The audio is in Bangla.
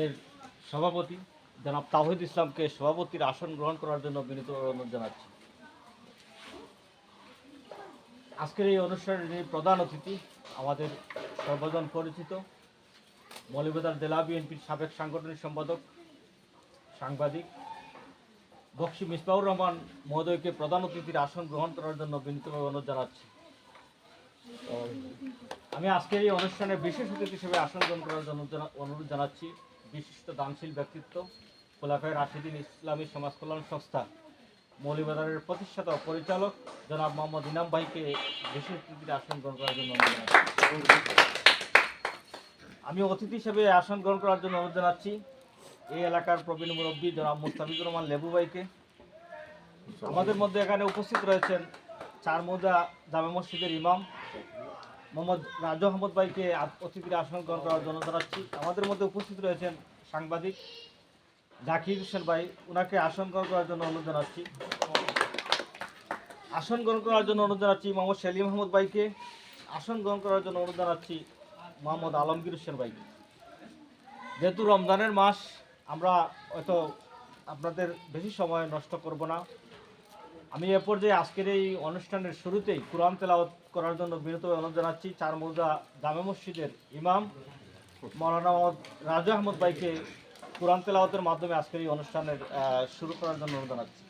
এর সভাপতি জনাব তাহিদ ইসলামকে সভাপতির আসন গ্রহণ করার জন্য বিনীত অনুরোধ জানাচ্ছি। আজকের এই অনুষ্ঠানের প্রধান অতিথি আমাদের সর্বজন পরিচিত মৌলভীবাজার জেলা বিএনপির সাবেক সাংগঠনিক সম্পাদক, সাংবাদিক বক্সি মিসবাউর রহমান মহোদয়কে প্রধান অতিথির আসন গ্রহণ করার জন্য বিনীতভাবে অনুরোধ জানাচ্ছি। আমি আজকের এই অনুষ্ঠানে বিশেষ অতিথি হিসেবে আসন গ্রহণ করার জন্য অনুরোধ জানাচ্ছি। বিশিষ্ট দানশীল ব্যক্তিত্ব, খোলাফায় রাশিদিন ইসলামী সমাজ কল্যাণ সংস্থা মৌলিবাজারের প্রতিষ্ঠাতা পরিচালক জনাব মোহাম্মদ ইনাম ভাইকে বিশেষ অতিথির আসন গ্রহণ করার জন্য আমি অতিথি হিসেবে আসন গ্রহণ করার জন্য অনুরোধ জানাচ্ছি। এই এলাকার প্রবীণ মুরব্বী জনাব মুস্তাফিজুর রহমান লেবু ভাইকে। আমাদের মধ্যে এখানে উপস্থিত রয়েছেন চার মৌজা জামে মসজিদের ইমাম মোহাম্মদ রাজু আহমদ ভাইকে অতিথির আসন গ্রহণ করার জন্য জানাচ্ছি। আমাদের মধ্যে উপস্থিত রয়েছেন সাংবাদিক জাকির হোসেন ভাই। ওনাকে আসন গ্রহণ করার জন্য অনুরোধ জানাচ্ছি। আসন গ্রহণ করার জন্য অনুরোধ জানাচ্ছি মোহাম্মদ সেলিম আহমদ ভাইকে। আসন গ্রহণ করার জন্য অনুরোধ জানাচ্ছি মোহাম্মদ আলমগীর হোসেন ভাইকে যেহেতু রমজানের মাস, আমরা হয়তো আপনাদের বেশি সময় নষ্ট করব না। আমি এ পর্যায়ে আজকের এই অনুষ্ঠানের শুরুতেই কোরআন তেলাওয়াত করার জন্য বিরত অনুরোধ জানাচ্ছি চার মৌজা জামে মসজিদের ইমাম মৌলানা মোহাম্মদ রাজু আহমদ ভাইকে কোরআন তেলাওয়াতের মাধ্যমে আজকের এই অনুষ্ঠানের শুরু করার জন্য অনুরোধ জানাচ্ছি।